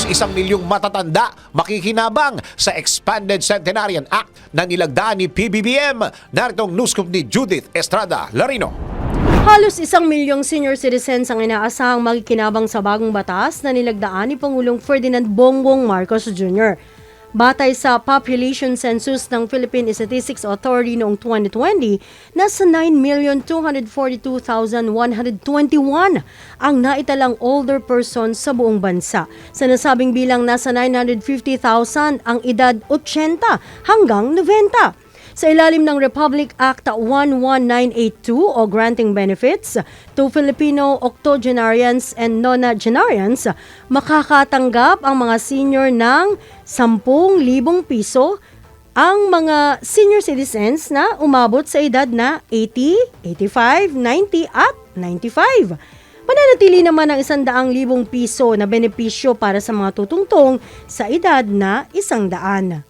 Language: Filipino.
halos isang milyong matatanda makikinabang sa Expanded Centenarian Act na nilagdaan ni PBBM. Naritong newscoop ni Judith Estrada Larino. Halos isang milyong senior citizens ang inaasahang magkikinabang sa bagong batas na nilagdaan ni Pangulong Ferdinand Bongbong Marcos Jr. Batay sa Population Census ng Philippine Statistics Authority noong 2020, nasa 9,242,121 ang naitalang older persons sa buong bansa. Sa nasabing bilang, nasa 950,000 ang edad 80 hanggang 90 sa ilalim ng Republic Act 11982 o Granting Benefits to Filipino octogenarians and nonagenarians, makakatanggap ang mga senior ng 10,000 piso ang mga senior citizens na umabot sa edad na 80, 85, 90 at 95. Mananatili naman ang 100,000 piso na benepisyo para sa mga tutungtong sa edad na 100.